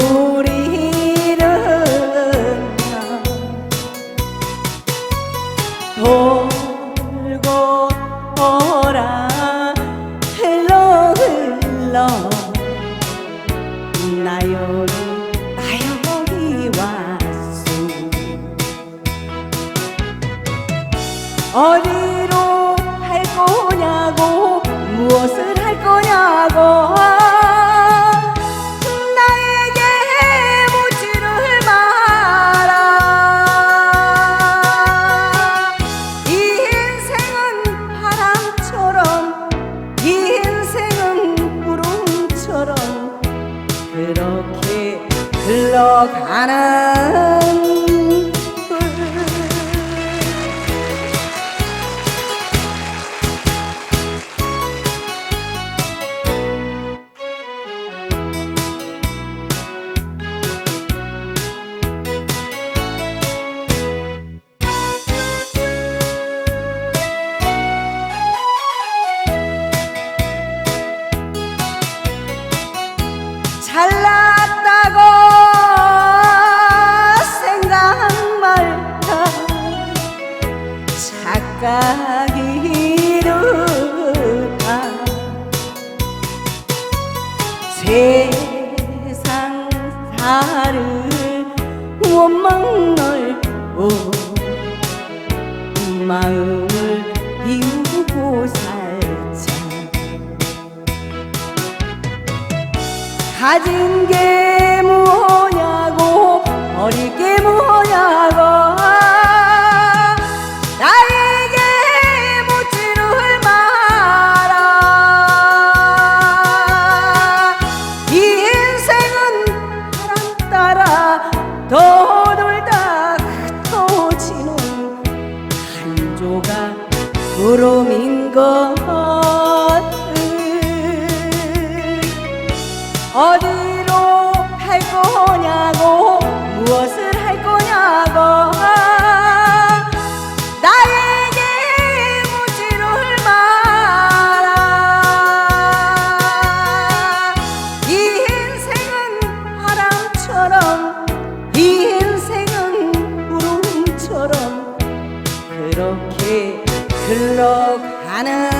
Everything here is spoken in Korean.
우리는 돌고 돌아 흘러 흘러 나요리 나요리 왔소. 어린 흘러가는 가기로 다 세상 사를 원망 넓고 마음을 비우고 살자. 가진 게 뭐냐고 버릴 게 뭐냐고. 이렇게 흘러가는